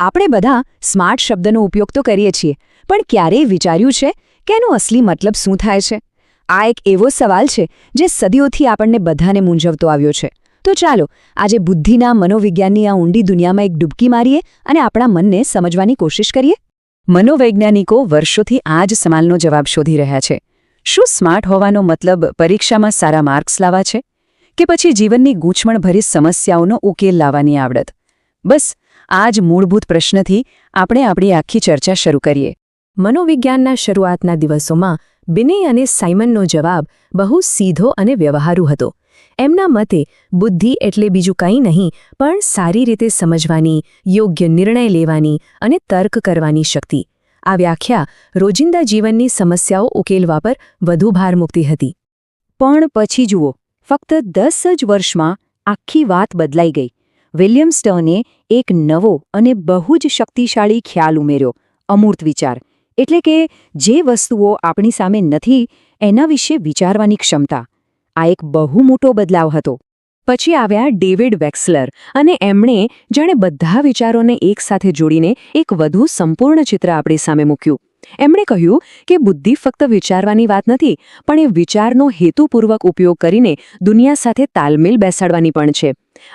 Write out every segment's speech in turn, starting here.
આપણે બધા સ્માર્ટ શબ્દનો ઉપયોગ તો કરીએ છીએ, પણ ક્યારેય વિચાર્યું છે કે એનો અસલી મતલબ શું થાય છે? આ એક એવો સવાલ છે જે સદીઓથી આપણને બધાને મૂંઝવતો આવ્યો છે. તો ચાલો, આજે બુદ્ધિના મનોવિજ્ઞાનની આ ઊંડી દુનિયામાં એક ડૂબકી મારીએ અને આપણા મનને સમજવાની કોશિશ કરીએ? મનોવૈજ્ઞાનિકો વર્ષોથી આ જ સવાલનો જવાબ શોધી રહ્યા છે. શું સ્માર્ટ હોવાનો મતલબ પરીક્ષામાં સારા માર્ક્સ લાવવા છે? કે પછી જીવનની ગૂંચવણભરી સમસ્યાઓનો ઉકેલ લાવવાની આવડત? બસ આ જ મૂળભૂત પ્રશ્નથી આપણે આપણી આખી ચર્ચા શરૂ કરીએ. મનોવિજ્ઞાનના શરૂઆતના દિવસોમાં બિને અને સાયમનનો જવાબ બહુ સીધો અને વ્યવહારુ હતો. એમના મતે, બુદ્ધિ એટલે બીજું કંઈ નહીં, પણ સારી રીતે સમજવાની, યોગ્ય નિર્ણય લેવાની અને તર્ક કરવાની શક્તિ. આ વ્યાખ્યા રોજિંદા જીવનની સમસ્યાઓ ઉકેલવા પર વધુ ભાર મૂકતી હતી. પણ પછી જુઓ, ફક્ત દસ જ વર્ષમાં આખી વાત બદલાઈ ગઈ. વિલિયમ સ્ટર્ને એક નવો અને બહુ જ શક્તિશાળી ખ્યાલ ઉમેર્યો. અમૂર્ત વિચાર. એટલે કે જે વસ્તુઓ આપણી સામે નથી, એના વિશે વિચારવાની ક્ષમતા. આ એક બહુ મોટો બદલાવ હતો. પછી આવ્યા ડેવિડ વેક્સલર અને એમણે જાણે બધા વિચારોને એકસાથે જોડીને એક વધુ સંપૂર્ણ ચિત્ર આપણી સામે મૂક્યું. એમણે કહ્યું કે બુદ્ધિ ફક્ત વિચારવાની વાત નથી, પણ એ વિચારનો હેતુપૂર્વક ઉપયોગ કરીને દુનિયા સાથે તાલમેલ બેસાડવાની પણ છે.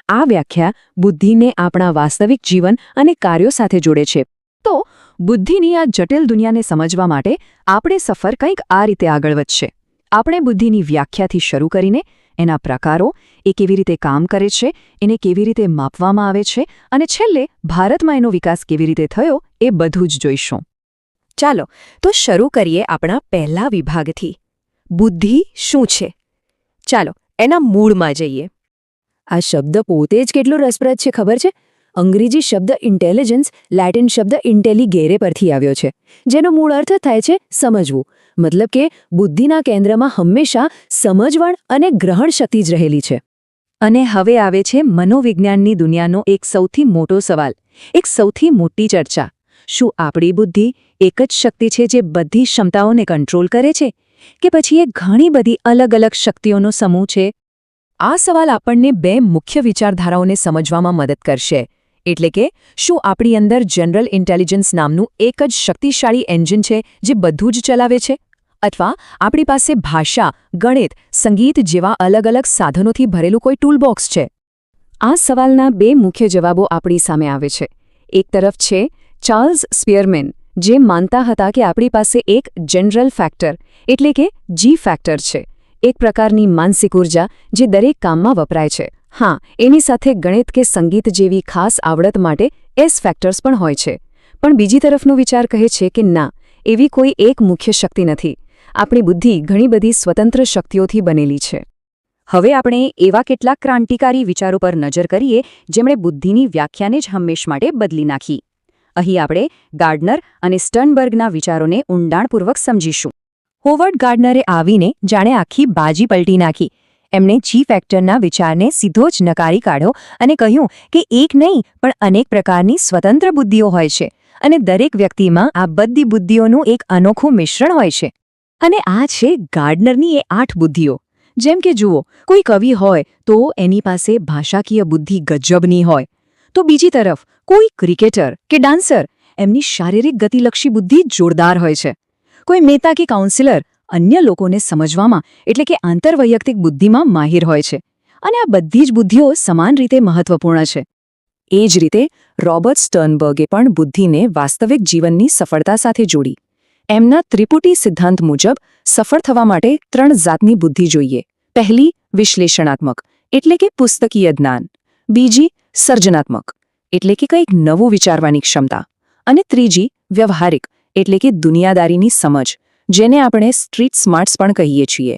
આ વ્યાખ્યા બુદ્ધિને આપણા વાસ્તવિક જીવન અને કાર્યો સાથે જોડે છે. તો, બુદ્ધિની આ જટિલ દુનિયાને સમજવા માટે આપણે સફર કંઈક આ રીતે આગળ વધશે. આપણે બુદ્ધિની વ્યાખ્યાથી શરૂ કરીને એના પ્રકારો, એ કેવી રીતે કામ કરે છે, એને કેવી રીતે માપવામાં આવે છે અને છેલ્લે ભારતમાં એનો વિકાસ કેવી રીતે થયો, એ બધું જ જોઈશું. ચાલો, તો શરૂ કરીએ આપણા પહેલા વિભાગથી. બુદ્ધિ શું છે? ચાલો, એના મૂળમાં જઈએ. આ શબ્દ પોતે જ કેટલો રસપ્રદ છે, ખબર છે? અંગ્રેજી શબ્દ ઇન્ટેલિજન્સ લેટિન શબ્દ ઇન્ટેલિગેરે પરથી આવ્યો છે, જેનો મૂળ અર્થ થાય છે સમજવું. મતલબ કે બુદ્ધિના કેન્દ્રમાં હંમેશા સમજવણ અને ગ્રહણ શક્તિ જ રહેલી છે. અને હવે આવે છે મનોવિજ્ઞાનની દુનિયાનો એક સૌથી મોટો સવાલ, એક સૌથી મોટી ચર્ચા. શું આપણી બુદ્ધિ એક જ શક્તિ છે જે બધી ક્ષમતાઓને કંટ્રોલ કરે છે? કે પછી એ ઘણી બધી અલગ અલગ શક્તિઓનો સમૂહ છે? આ સવાલ આપણને બે મુખ્ય વિચારધારાઓને સમજવામાં મદદ કરશે. એટલે કે, શું આપણી અંદર જનરલ ઇન્ટેલિજન્સ નામનું એક જ શક્તિશાળી એન્જિન છે જે બધું જ ચલાવે છે? અથવા આપણી પાસે ભાષા, ગણિત, સંગીત જેવા અલગ અલગ સાધનોથી ભરેલું કોઈ ટૂલબોક્સ છે? આ સવાલના બે મુખ્ય જવાબો આપણી સામે આવે છે. એક તરફ છે ચાર્લ્સ સ્પિયરમેન, જે માનતા હતા કે આપણી પાસે એક જનરલ ફેક્ટર, એટલે કે જી ફેક્ટર છે. એક પ્રકારની માનસિક ઊર્જા જે દરેક કામમાં વપરાય છે. હા, એની સાથે ગણિત કે સંગીત જેવી ખાસ આવડત માટે એસ ફેક્ટર્સ પણ હોય છે. પણ બીજી તરફનો વિચાર કહે છે કે ના, એવી કોઈ એક મુખ્ય શક્તિ નથી. આપણી બુદ્ધિ ઘણી બધી સ્વતંત્ર શક્તિઓથી બનેલી છે. હવે આપણે એવા કેટલાક ક્રાંતિકારી વિચારો પર નજર કરીએ જેમણે બુદ્ધિની વ્યાખ્યાને જ હંમેશ માટે બદલી નાખી. અહીં આપણે ગાર્ડનર અને સ્ટર્નબર્ગના વિચારોને ઊંડાણપૂર્વક સમજીશું. હોવર્ડ ગાર્ડનરે આવીને જાણે આખી બાજી પલટી નાખી. એમણે ચીફ એક્ટરના વિચારને સીધો જ નકારી કાઢ્યો અને કહ્યું કે એક નહીં, પણ અનેક પ્રકારની સ્વતંત્ર બુદ્ધિઓ હોય છે અને દરેક વ્યક્તિમાં આ બધી બુદ્ધિઓનું એક અનોખું મિશ્રણ હોય છે. અને આ છે ગાર્ડનરની એ આઠ બુદ્ધિઓ. જેમ કે જુઓ, કોઈ કવિ હોય તો એની પાસે ભાષાકીય બુદ્ધિ ગજબની હોય. તો બીજી તરફ, કોઈ ક્રિકેટર કે ડાન્સર એમની શારીરિક ગતિલક્ષી બુદ્ધિ જોરદાર હોય છે. કોઈ નેતા કે કાઉન્સિલર અન્ય લોકોને સમજવામાં, એટલે કે આંતરવૈયક્તિક બુદ્ધિમાં માહિર હોય છે. અને આ બધી જ બુદ્ધિઓ સમાન રીતે મહત્વપૂર્ણ છે. એ જ રીતે, રોબર્ટ સ્ટર્નબર્ગે પણ બુદ્ધિને વાસ્તવિક જીવનની સફળતા સાથે જોડી. એમના ત્રિપુટી સિદ્ધાંત મુજબ, સફળ થવા માટે ત્રણ જાતની બુદ્ધિ જોઈએ. પહેલી, વિશ્લેષણાત્મક, એટલે કે પુસ્તકીય જ્ઞાન. બીજી, સર્જનાત્મક, એટલે કે કંઈક નવું વિચારવાની ક્ષમતા. અને ત્રીજી, વ્યવહારિક એટલે કે દુનિયાદારીની સમજ, જેને આપણે સ્ટ્રીટ સ્માર્ટ્સ પણ કહીએ છીએ.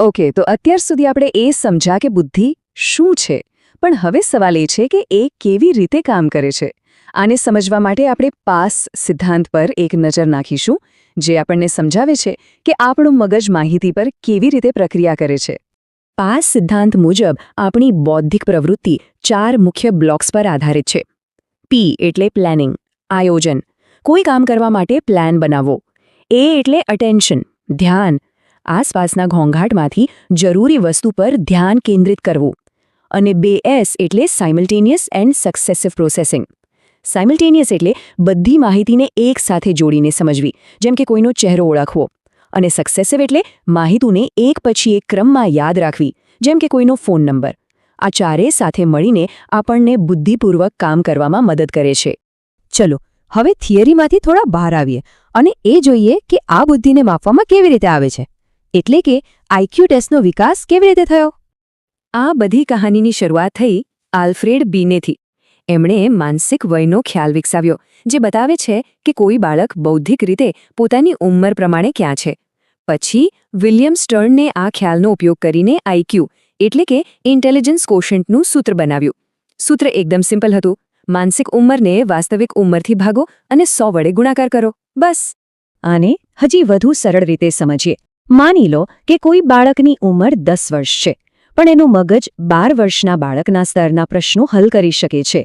ઓકે, તો અત્યાર સુધી આપણે એ સમજ્યા કે બુદ્ધિ શું છે? પણ હવે સવાલ એ છે કે એ કેવી રીતે કામ કરે છે? આને સમજવા માટે આપણે પાસ સિદ્ધાંત પર એક નજર નાખીશું, જે આપણને સમજાવે છે કે આપણું મગજ માહિતી પર કેવી રીતે પ્રક્રિયા કરે છે. પાસ સિદ્ધાંત મુજબ આપણી બૌદ્ધિક પ્રવૃત્તિ ચાર મુખ્ય બ્લોક્સ પર આધારિત છે. પી એટલે પ્લાનિંગ આયોજન કોઈ કામ કરવા માટે પ્લાન બનાવો. એ એટલે અટેન્શન ધ્યાન. આસપાસના ઘોંઘાટમાંથી જરૂરી વસ્તુ પર ધ્યાન કેન્દ્રિત કરવું. અને બે એસ એટલે simultaneous and successive processing simultaneous એટલે બધી માહિતીને એક સાથે જોડીને સમજવી, જેમ કે કોઈનો ચહેરો ઓળખવો. અને સક્સેસિવ એટલે માહિતીને એક પછી એક ક્રમમાં યાદ રાખવી, જેમ કે કોઈનો ફોન નંબર આ ચારે સાથે મળીને આપણને બુદ્ધિપૂર્વક કામ કરવામાં મદદ કરે છે. ચલો હવે થિયરીમાંથી થોડા બહાર આવીએ અને એ જોઈએ કે આ બુદ્ધિને માપવામાં કેવી રીતે આવે છે. એટલે કે આઈક્યુ ટેસ્ટનો વિકાસ કેવી રીતે થયો? આ બધી કહાનીની શરૂઆત થઈ આલ્ફ્રેડ બીનેથી. એમણે માનસિક વયનો ખ્યાલ વિકસાવ્યો, જે બતાવે છે કે કોઈ બાળક બૌદ્ધિક રીતે પોતાની ઉંમર પ્રમાણે ક્યાં છે. પછી વિલિયમ સ્ટર્નને આ ખ્યાલનો ઉપયોગ કરીને આઈક્યુ એટલે કે ઇન્ટેલિજન્સ કોશન્ટનું સૂત્ર બનાવ્યું. સૂત્ર એકદમ સિમ્પલ હતું. માનસિક ઉંમરને વાસ્તવિક ઉંમરથી ભાગો અને સો વડે ગુણાકાર કરો. બસ. આને હજી વધુ સરળ રીતે સમજીએ. માની લો કે કોઈ બાળકની ઉંમર દસ વર્ષ છે, પણ એનું મગજ બાર વર્ષના બાળકના સ્તરના પ્રશ્નો હલ કરી શકે છે.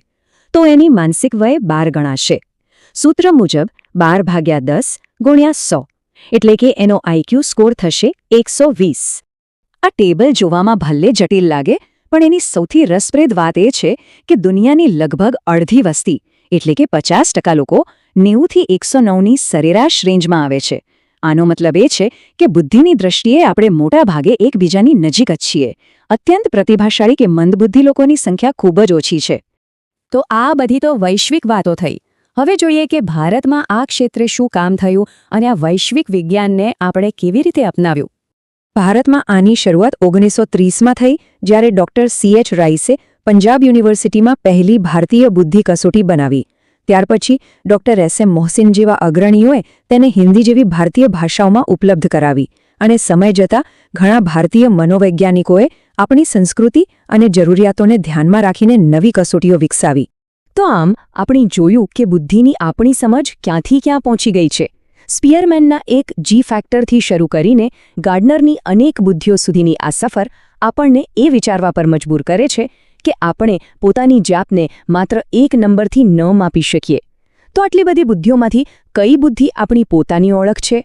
તો એની માનસિક વય બાર ગણાશે. સૂત્ર મુજબ બાર ભાગ્યા દસ ગુણ્યા સો, એટલે કે એનો આઈક્યુ સ્કોર થશે એકસો વીસ. આ ટેબલ જોવામાં ભલે જટિલ લાગે પણ એની સૌથી રસપ્રદ વાત એ છે કે દુનિયાની લગભગ અડધી વસ્તી, એટલે કે પચાસ ટકા લોકો, નેવુંથી એકસો નવની સરેરાશ રેન્જમાં આવે છે. આનો મતલબ એ છે કે બુદ્ધિની દ્રષ્ટિએ આપણે મોટા ભાગે એકબીજાની નજીક જ છીએ. અત્યંત પ્રતિભાશાળી કે મંદબુદ્ધિ લોકોની સંખ્યા ખૂબ જ ઓછી છે. તો આ બધી તો વૈશ્વિક વાતો થઈ. હવે જોઈએ કે ભારતમાં આ ક્ષેત્રે શું કામ થયું અને આ વૈશ્વિક વિજ્ઞાનને આપણે કેવી રીતે અપનાવ્યું? ભારતમાં આની શરૂઆત ઓગણીસો ત્રીસમાં થઈ, જ્યારે ડોક્ટર સીએચ રાઈસે પંજાબ યુનિવર્સિટીમાં પહેલી ભારતીય બુદ્ધિ કસોટી બનાવી. ત્યાર પછી, ડોક્ટર એસ એમ મોહસિન જેવા અગ્રણીઓએ તેને હિન્દી જેવી ભારતીય ભાષાઓમાં ઉપલબ્ધ કરાવી અને સમય જતાં ઘણા ભારતીય મનોવૈજ્ઞાનિકોએ આપણી સંસ્કૃતિ અને જરૂરિયાતોને ધ્યાનમાં રાખીને નવી કસોટીઓ વિકસાવી. તો આમ, આપણે જોયું કે બુદ્ધિની આપણી સમજ ક્યાંથી ક્યાં પહોંચી ગઈ છે. સ્પિયરમેનના એક જી ફેક્ટરથી શરૂ કરીને ગાર્ડનરની અનેક બુદ્ધિઓ સુધીની આ સફર આપણને એ વિચારવા પર મજબૂર કરે છે કે આપણે પોતાની જાતને માત્ર એક નંબરથી ન માપી શકીએ. તો આટલી બધી બુદ્ધિઓમાંથી કઈ બુદ્ધિ આપણી પોતાની ઓળખ છે?